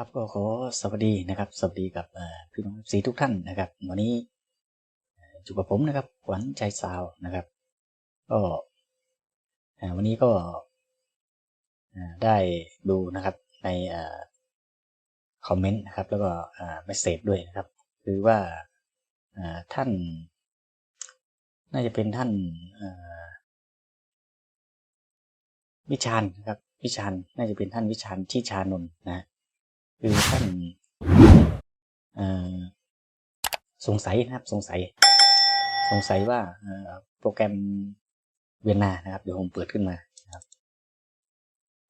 ครับก็ขอสวัสดีนะครับ สวัสดีกับพี่น้องสีทุกท่านนะครับ วันนี้อยู่กับผมนะครับขวัญใจสาวนะครับ ก็วันนี้ก็ได้ดูนะครับในคอมเมนต์นะครับ แล้วก็เมสเซจด้วยนะครับ คือว่าท่าน น่าจะเป็นท่านวิชานะครับวิชาญน่าจะเป็นท่านวิชาญชิชานนท์นะ คือท่านเอ่อสงสัยนะครับ สงสัย สงสัยว่าโปรแกรมเวียนนานะครับ เดี๋ยวผมเปิดขึ้นมานะครับ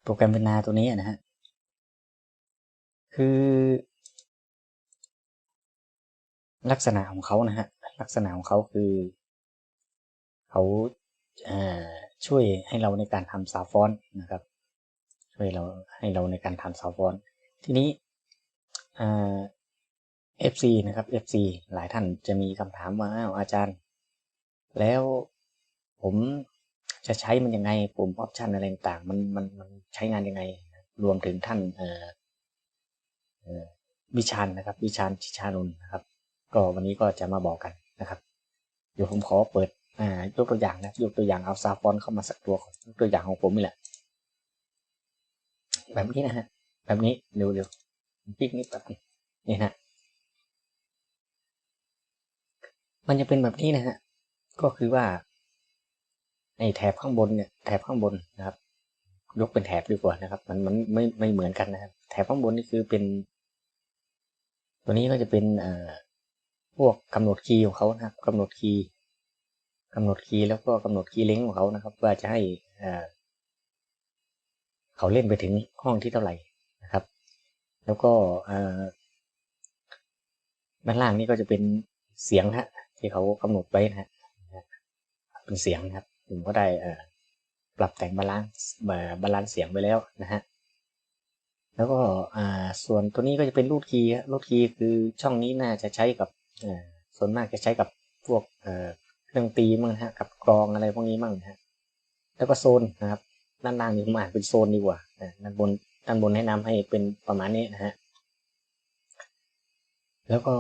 โปรแกรมเวียนนาตัวนี้นะฮะ คือ ลักษณะของเขานะฮะ ลักษณะของเขาคือ เขาช่วยให้เราในการทำซาฟอนนะครับ ช่วยเราให้เราในการทำซาฟอนต์ ทีนี้เอ่อ FC นะครับ FC หลายท่านจะมีคำถามว่าอ้าวอาจารย์ แล้วผมจะใช้มันยังไงปุ่มออปชันอะไรต่างมันมันมันใช้งานยังไง รวมถึงท่านเอ่อวิชาญนะครับ วิชาญชิชานนนะครับ ก็วันนี้ก็จะมาบอกกันนะครับ เดี๋ยวผมขอเปิดอ่ายกตัวอย่างนะยกตัวอย่างเอาซาฟอนเข้ามาสักตัวก่อนยกตัวอย่างของผมนี่แหละแบบนี้นะฮะ แบบนี้เร็วเร็วปีกนิดแบบนี้นี่นะมันจะเป็นแบบนี้นะฮะก็คือว่าไอ้แถบข้างบนเนี่ยแถบข้างบนนะครับ ยกเป็นแถบดีกว่านะครับ มันมันไม่ไม่เหมือนกันนะครับ แถบข้างบนนี่คือเป็น ตัวนี้ก็จะเป็นเอ่อพวกกำหนดคีย์ของเขานะครับกำหนดคีย์กำหนดคีย์แล้วก็กำหนดคีย์เล้งของเขานะครับ ว่าจะให้เอ่อเขาเล่นไปถึงห้องที่เท่าไหร่ แล้วก็เออด้านล่างนี่ก็จะเป็นเสียงฮะ ที่เขากำหนดไว้นะฮะเป็นเสียงนะครับ ผมก็ได้อ่อปรับแต่งบาลานซ์บาลานซ์เสียงไปแล้วนะฮะแล้วก็อ่าส่วนตัวนี้ก็จะเป็นรูดคีย์ฮะรูดคีย์คือช่องนี้น่าจะใช้กับอ่อส่วนมากจะใช้กับพวกเอ่อเครื่องตีมั่งฮะกับกรองอะไรพวกนี้มั่งนะฮะแล้วก็โซนนะครับด้านล่างนี่ผมอ่านเป็นโซนดีกว่าอ่าด้านบน ด้านบนแนะนำให้เป็นประมาณนี้นะฮะ แล้วก็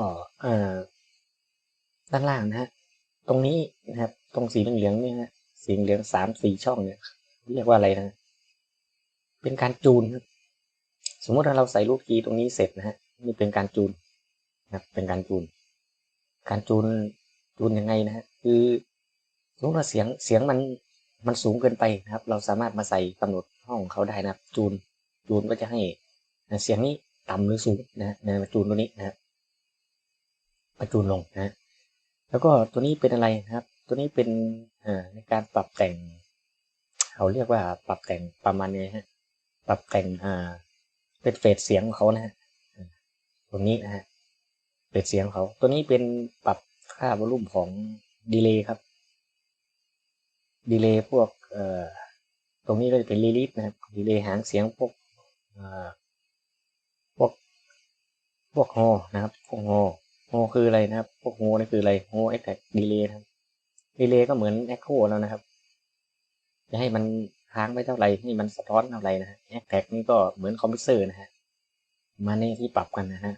ด้านล่างนะฮะ ตรงนี้นะครับ ตรงสีเหลืองๆเนี่ยนะสีเหลืองสามสี่ช่องเนี่ยเรียกว่าอะไรนะ เป็นการจูนครับสมมติถ้าเราใส่ลูกคีย์ตรงนี้เสร็จนะฮะนี่เป็นการจูนนะครับเป็นการจูน การจูนจูนยังไงนะฮะคือสมมติว่าเสียงเสียงมันมันสูงเกินไปนะครับ เราสามารถมาใส่กำหนดห้องของเขาได้นะครับ จูน จูนก็จะให้เสียงนี้ต่ำหรือสูงนะฮะมาจูนตัวนี้นะฮะมาจูนลงนะ แล้วก็ตัวนี้เป็นอะไรนะครับ ตัวนี้เป็นอ่อในการปรับแต่งเขาเรียกว่าปรับแต่งประมาณนี้ฮะปรับแต่งอ่าเป็นเฟสเสียงของเขานะฮะตรงนี้นะฮะเฟสเสียงเขา ตัวนี้เป็นปรับค่าวอลุ่มของดีเลย์ครับดีเลย์พวกเอ่อตรงนี้ก็จะเป็นรีลิฟนะครับดีเลย์หางเสียงพวก พวกพวกโฮนะครับพวกฮโฮคืออะไรนะครับ พวกโฮนี่คืออะไรโฮเอ็กแท็กดีเลย์ครับดีเลย์ก็เหมือนแอคโคแล้วนะครับ จะให้มันค้างไว้เท่าไหร่นี่มันสะท้อนเท่าไหร่นะฮะแอคแท็กนี่ก็เหมือนคอมพิวเตอร์นะฮะมาในที่ปรับกันนะฮะ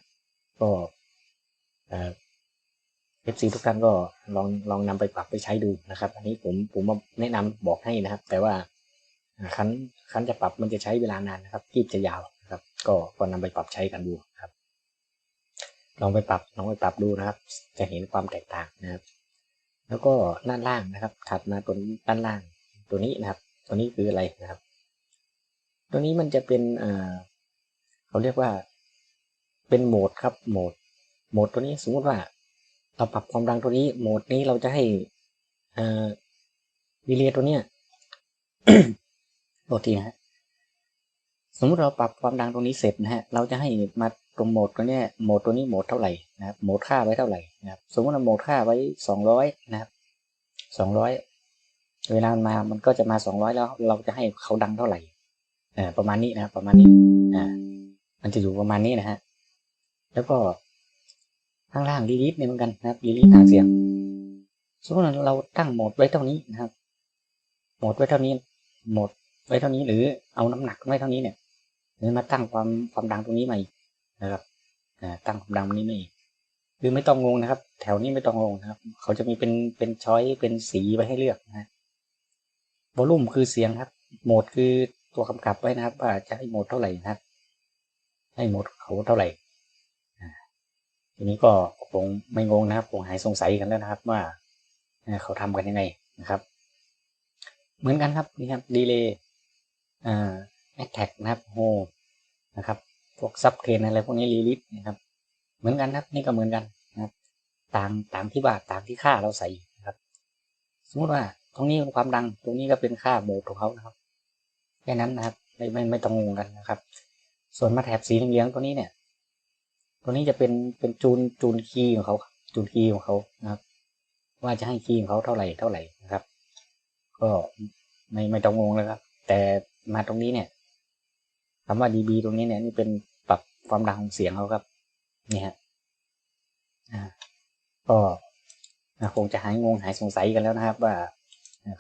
ก็เอ่อฟซีทุกท่านก็ลองลองนำไปปรับไปใช้ดูนะครับ อันนี้ผมผมมาแนะนำบอกให้นะครับ แต่ว่าคัน คันจะปรับมันจะใช้เวลานานนะครับกีบจะยาวนะครับ ก็ก็นำไปปรับใช้กันดูครับ ลองไปปรับลองไปปรับดูนะครับ จะเห็นความแตกต่างนะครับ แล้วก็ด้านล่างนะครับ ถัดมาตัวนี้ด้านล่าง ตัวนี้นะครับ ตัวนี้คืออะไรนะครับ ตัวนี้มันจะเป็นเออเขาเรียกว่าเป็นโหมดครับโหมดโหมดตัวนี้สมมติว่าเราปรับความดังตัวนี้โหมดนี้เราจะให้เอ่อดีเลย์ตัวเนี้ย โทษทีนะฮะสมมติเราปรับความดังตรงนี้เสร็จนะฮะ เราจะให้มาตรงโหมดตัวเนี้ยโหมดตัวนี้โหมดเท่าไหร่นะครับ โหมดค่าไว้เท่าไหร่นะครับ สมมติเราโหมดค่าไว้สองร้อยนะครับสองร้อยเวลามันมา มันก็จะมาสองร้อยแล้ว เราจะให้เขาดังเท่าไหร่อ่าประมาณนี้นะครับ ประมาณนี้ อ่า มันจะอยู่ประมาณนี้นะฮะ แล้วก็ข้างล่างรีลิฟเนี่ยเหมือนกันนะครับรีลิฟหางเสียง สมมติเราตั้งโหมดไว้เท่านี้นะครับ โหมดไว้เท่านี้ โหมด ไว้เท่านี้หรือเอาน้ำหนักไว้เท่านี้เนี่ยหรือมาตั้งความความดังตรงนี้ใหม่นะครับตั้งความดังนี้นี่คือไม่ต้องงงนะครับ แถวนี้ไม่ต้องงงนะครับ เขาจะมีเป็นเป็นช้อยเป็นสีไว้ให้เลือกนะวอลลุ่มคือเสียงครับ โหมดคือตัวกำกับไว้นะครับว่าจะให้โหมดเท่าไหร่นะครับ ให้โหมดเขาเท่าไหร่ทีนี้ก็คงไม่งงนะครับคงหายสงสัยกันแล้วนะครับว่าเขาทำกันยังไงนะครับ เหมือนกันครับนี่ครับดีเลย์ แอทแทกนะครับโฮนะครับ พวกซับเทนอะไรพวกนี้รีลิสนะครับ เหมือนกันครับนี่ก็เหมือนกันนะครับ ต่างต่างที่บาทต่างที่ค่าเราใส่นะครับ สมมติว่าตรงนี้เป็นความดัง ตรงนี้ก็เป็นค่าโหมดของเขานะครับแค่นั้นนะครับไม่ไม่ไม่ต้องงงกันนะครับ ส่วนมาแถบสีเหลืองตัวนี้เนี่ย ตัวนี้จะเป็นเป็นจูนจูนคีย์ของเขาจูนคีย์ของเขานะครับ ว่าจะให้คีย์ของเขาเท่าไหร่เท่าไหร่นะครับ ก็ไม่ไม่ต้องงงเลยครับ แต่ มาตรงนี้เนี่ยคำว่า dB ตรงนี้เนี่ยนี่เป็นปรับความดังของเสียงเขาครับนี่ฮะอ่าก็คงจะหายงงหายสงสัยกันแล้วนะครับ ว่า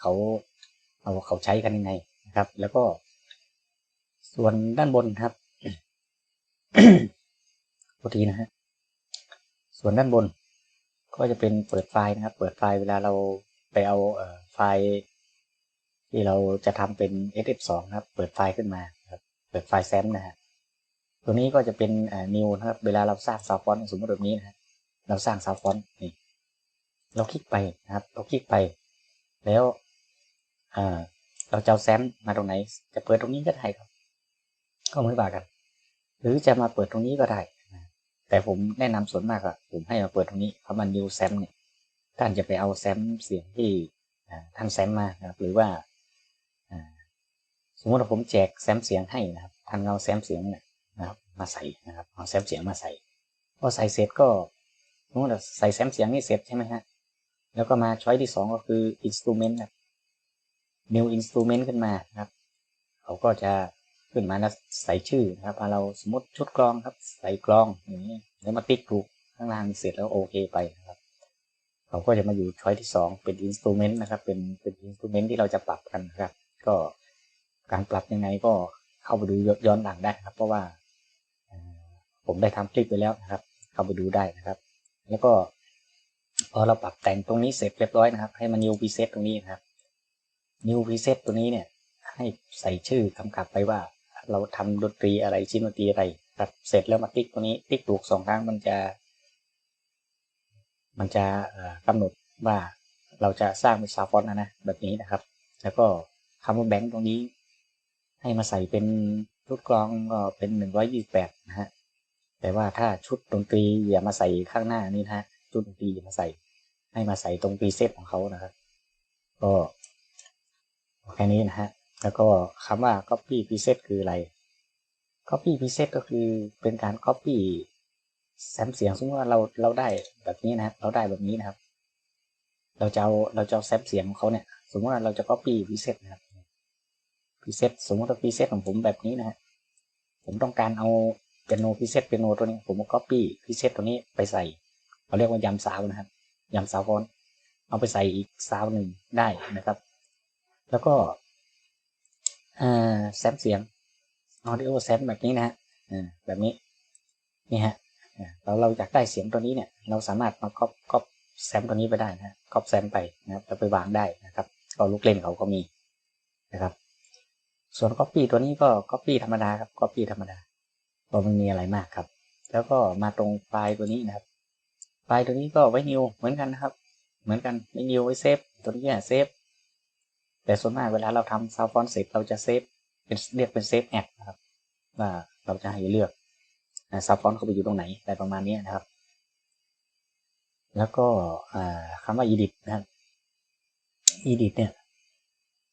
เขาเขาเขาใช้กันยังไงนะครับ แล้วก็ ส่วนด้านบนครับโทษทีนะฮะส่วนด้านบน ก็จะเป็นเปิดไฟล์นะครับ เปิดไฟล์เวลาเราไปเอาไฟล์ ที่เราจะทำเป็น SF2 นะครับ เปิดไฟล์ขึ้นมาครับ เปิดไฟล์แซมนะฮะตัวนี้ก็จะเป็นอ่า new นะครับ เวลาเราสร้างซาวฟอนสมมติแบบนี้นะฮะเราสร้างซาวฟอนนี่ เราคลิกไปนะครับ เราคลิกไป แล้วอ่าเราจะเอาแซมมาตรงไหน จะเปิดตรงนี้ก็ได้ครับ ก็ไม่ว่ากัน หรือจะมาเปิดตรงนี้ก็ได้แต่ผมแนะนำส่วนมากอะผมให้มาเปิดตรงนี้เพราะมัน new แซมเนี่ยท่านจะไปเอาแซมเสียงที่ท่านแซมมาครับ หรือว่า สมมติว่าผมแจกแซมเสียงให้นะครับท่านเอาแซมเสียงเนี่ยนะครับ มาใส่นะครับเอาแซมเสียงมาใส่พอใส่เสร็จก็สมมติว่าใส่แซมเสียงนี่เสร็จใช่ไหมฮะแล้วก็มาช้อยที่สองก็คือ instrument นะ new instrument ขึ้นมาครับ เขาก็จะขึ้นมาแล้วใส่ชื่อนะครับพอเราสมมติชุดกลองครับ ใส่กลองอย่างนี้แล้วมาติ๊กถูกข้างล่างเสร็จแล้วโอเคไปนะครับ เขาก็จะมาอยู่ช้อยที่สองเป็นอินสตูเมนต์นะครับ เป็นเป็นอินสตูเมนต์ที่เราจะปรับกันนะครับ ก็ การปรับยังไงก็เข้าไปดูย้อนหลังได้ครับ เพราะว่าผมได้ทำคลิปไปแล้วนะครับ เข้าไปดูได้นะครับ แล้วก็พอเราปรับแต่งตรงนี้เสร็จเรียบร้อยนะครับ ให้มัน new preset ตรงนี้นะครับ new preset ตัวนี้เนี่ย ให้ใส่ชื่อกำกับไปว่า เราทำดนตรีอะไรชิ้นดนตรีอะไรครับเสร็จแล้วมาติ๊กตัวนี้ ติ๊กถูกสองครั้งมันจะ มันจะกำหนดว่าเราจะสร้างเป็นซาวฟอนต์นะนะแบบนี้นะครับ แล้วก็คำว่าแบงค์ตรงนี้ ให้มาใส่เป็นชุดกลองก็เป็นหนึ่งร้อยยี่แปดนะฮะ แต่ว่าถ้าชุดดนตรีอย่ามาใส่ข้างหน้านี่นะฮะ ชุดดนตรีอย่ามาใส่ ให้มาใส่ตรงปีเซตของเขานะครับ ก็แค่นี้นะฮะ แล้วก็คำว่า copy preset คืออะไร copy preset ก็คือเป็นการ copy แซมเสียงสมมติว่าเราเราได้แบบนี้นะครับ เราได้แบบนี้นะครับ เราจะเอาเราจะเอาแซมเสียงของเขาเนี่ย สมมติว่าเราจะ copy preset นะครับ preset สมมติว่า preset ของผมแบบนี้นะฮะผมต้องการเอาเปียโน preset เปียโนตัวนี้ ผมก็ copy preset ตัวนี้ไปใส่เขาเรียกว่ายำซาวนะครับยำซาวฟอนเอาไปใส่อีกซาวหนึ่งได้นะครับ แล้วก็แซมเสียง audio แซมแบบนี้นะฮะแบบนี้นี่ฮะเราเราอยากได้เสียงตัวนี้เนี่ย เราสามารถมาก๊อปก๊อปแซมตัวนี้ไปได้นะก๊อปแซมไปนะครับแล้วไปวางได้นะครับก็ลูกเล่นเขาก็มีนะครับ ส่วนก๊อปปี้ตัวนี้ก็ก๊อปปี้ธรรมดาครับก๊อปปี้ธรรมดาก็ไม่มีอะไรมากครับ แล้วก็มาตรงไฟล์ตัวนี้นะครับ ไฟล์ตัวนี้ก็ไว้นิวเหมือนกันนะครับ เหมือนกันไว้นิวไว้เซฟตัวนี้เซฟแต่ส่วนมากเวลาเราทำซาวฟอนเสร็จเราจะเซฟเป็นเรียกเป็นเซฟแอดนะครับว่าเราจะให้เลือกซับฟอนต์เข้าไปอยู่ตรงไหนอะไรประมาณนี้นะครับ แล้วก็คำว่า edit นะครับ edit เนี่ย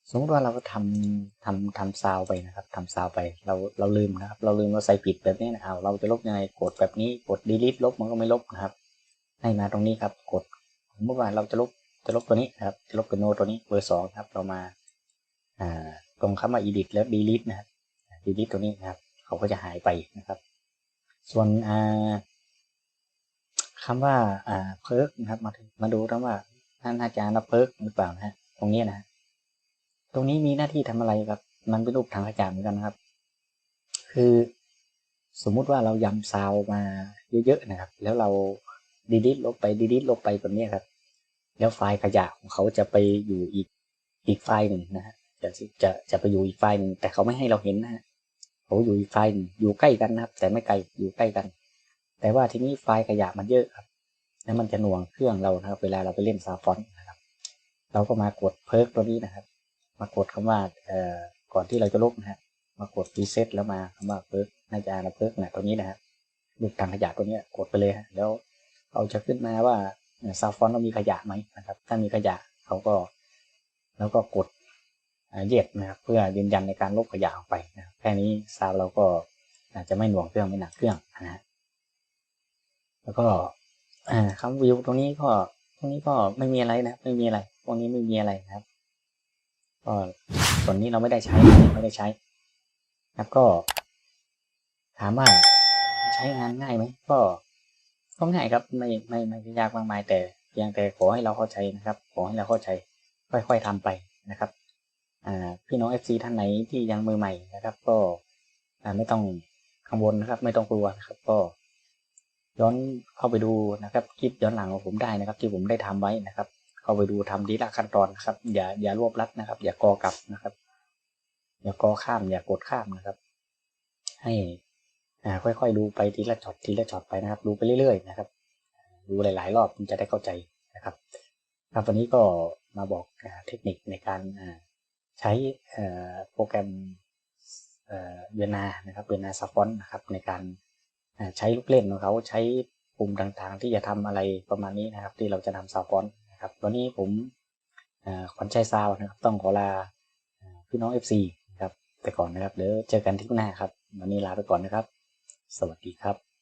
สมมติว่าเราก็ทำทำทำซาวไปนะครับทำซาวไปเราเราลืมนะครับ เราลืมเราใส่ผิดแบบนี้นะครับเราจะลบยังไงกดแบบนี้กด delete ลบมันก็ไม่ลบนะครับ ให้มาตรงนี้ครับ กดสมมติว่าเราจะลบจะลบตัวนี้นะครับจะลบเป็นโนตัวนี้เบอร์สองครับ เรามาอ่าตรงคำว่า edit แล้ว delete นะครับ delete ตัวนี้นะครับ เขาก็จะหายไปนะครับ ส่วนคำว่าอ่าเพิร์กนะครับ มามาดูกันว่าท่านอาจารย์นับเพิร์กหรือเปล่านะฮะตรงนี้นะ ตรงนี้มีหน้าที่ทำอะไรครับ มันเป็นรูปทางอาจารย์เหมือนกันครับ คือสมมุติว่าเรายำซาวมาเยอะๆนะครับ แล้วเราดีดิทลบไปดีดิทลบไปแบบนี้ครับ แล้วไฟล์ขยะของเขาจะไปอยู่อีกอีกไฟล์หนึ่งนะฮะจะจะจะไปอยู่อีกไฟล์หนึ่งแต่เขาไม่ให้เราเห็นนะฮะเขาอยู่อีกไฟล์หนึ่งอยู่ใกล้กันนะครับ แต่ไม่ไกลอยู่ใกล้กัน แต่ว่าทีนี้ไฟล์ขยะมันเยอะครับ แล้วมันจะหน่วงเครื่องเรานะครับ เวลาเราไปเล่นซาวฟอนนะครับ เราก็มากดเพิร์กตัวนี้นะครับ มากดคำว่าเอ่อก่อนที่เราจะลบนะฮะมากดรีเซ็ตแล้วมาคำว่าเพิร์กน่าจะอ่านว่าเพิร์กนะตัวนี้นะฮะลูกทางขยะตัวเนี้ยกดไปเลยฮะแล้วเราจะขึ้นมาว่าซาวฟอนต์เรามีขยะไหมนะครับ ถ้ามีขยะเขาก็ แล้วก็กดเย็ดนะครับ เพื่อยืนยันในการลบขยะออกไปนะแค่นี้ซาวเราก็อาจจะไม่หน่วงเครื่องไม่หนักเครื่องนะฮะแล้วก็อ่าคำวิวตรงนี้ก็ตรงนี้ก็ไม่มีอะไรนะไม่มีอะไรพวกนี้ไม่มีอะไรนะครับ ก็ส่วนนี้เราไม่ได้ใช้ไม่ได้ใช้ แล้วก็ ถามว่าใช้งานง่ายไหมก็ก็ง่ายครับไม่ไม่ไม่ยากมากมายแต่เพียงแต่ขอให้เราเข้าใจนะครับขอให้เราเข้าใจ ค่อย ๆทำไปนะครับอ่าพี่น้อง FC ท่านไหนที่ยังมือใหม่นะครับ ก็ไม่ต้องกังวลนะครับ ไม่ต้องกลัวนะครับ ก็ ย้อนเข้าไปดูนะครับคลิปย้อนหลังของผมได้นะครับ ที่ผมได้ทำไว้นะครับ เข้าไปดูทำดีละขั้นตอนครับ อย่าอย่ารวบรัดนะครับ อย่ากอกลับนะครับ อย่ากอข้าม อย่ากดข้ามนะครับ ให้อ่าค่อยๆดูไปทีละช็อตทีละช็อตไปนะครับ ดูไปเรื่อยๆนะครับ ดูหลาย ๆ รอบมันจะได้เข้าใจนะครับครับวันนี้ก็มาบอกเทคนิคในการอ่าใช้เอ่อโปรแกรมเอ่อเวียนานะครับเวียนาซัฟฟอนนะครับในการอ่าใช้ลูกเล่นของเขาใช้ปุ่มต่างๆ ที่จะทำอะไรประมาณนี้นะครับ ที่เราจะทำซัฟฟอน ครับวันนี้ผมขวัญใจซาวนะครับ ต้องขอลาพี่น้อง FC นะครับไปก่อนนะครับเดี๋ยวเจอกันที่หน้าครับ วันนี้ลาไปก่อนนะครับ สวัสดีครับ